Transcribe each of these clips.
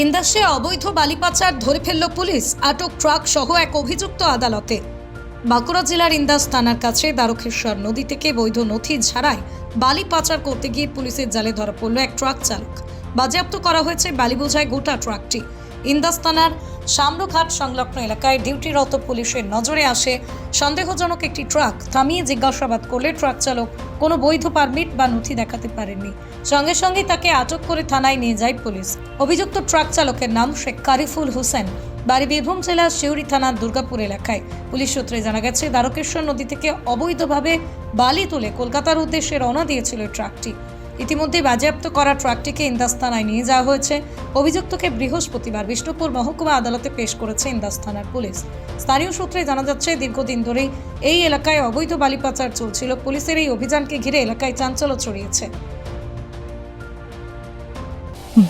ইন্দাসে অবৈধ বালি পাচার ধরে ফেলল পুলিশ, আটক ট্রাক সহ এক অভিযুক্ত আদালতে। বাঁকুড়া জেলার ইন্দাস থানার কাছে দ্বারকেশ্বর নদী থেকে বৈধ নথি ছাড়াই বালি পাচার করতে গিয়ে পুলিশের জালে ধরা পড়ল এক ট্রাক চালক। বাজেয়াপ্ত করা হয়েছে বালি বোঝায় গোটা ট্রাকটি। ইন্দাস থানার সামরঘাট সংলগ্ন এলাকায় ডিউটিরত পুলিশের নজরে আসে সন্দেহজনক একটি ট্রাক। থামিয়ে জিজ্ঞাসাবাদ করলে ট্রাক চালক কোনো বৈধ পারমিট বা নথি দেখাতে পারেননি। সঙ্গে সঙ্গে তাকে আটক করে থানায় নিয়ে যায় পুলিশ। অভিযুক্ত ট্রাক চালকের নাম শেখ কারিফুল হোসেন। বাড়ি বীরভূম জেলার শিউরি থানার দুর্গাপুর এলাকায়। পুলিশ সূত্রে জানা গেছে, দ্বারকেশ্বর নদী থেকে অবৈধভাবে বালি তুলে কলকাতার উদ্দেশ্যে রওনা দিয়েছিল ট্রাকটি। ইতিমধ্যে বাজেয়াপ্ত করা ট্রাকটিকে ইন্দাস থানায় নিয়ে যাওয়া হয়েছে। অভিযুক্তকে বৃহস্পতিবার বিষ্ণুপুর মহকুমা আদালতে পেশ করেছে ইন্দাস থানার পুলিশ। স্থানীয় সূত্রে জানা যাচ্ছে, দীর্ঘদিন ধরেই এই এলাকায় অবৈধ বালি পাচার চলছিল। পুলিশের এই অভিযানকে ঘিরে এলাকায় চাঞ্চল্য ছড়িয়েছে।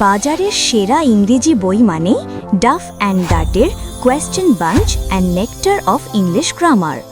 বাজারের সেরা ইংরেজি বই মানে Duff and ডাটের question bunch and nectar of English grammar.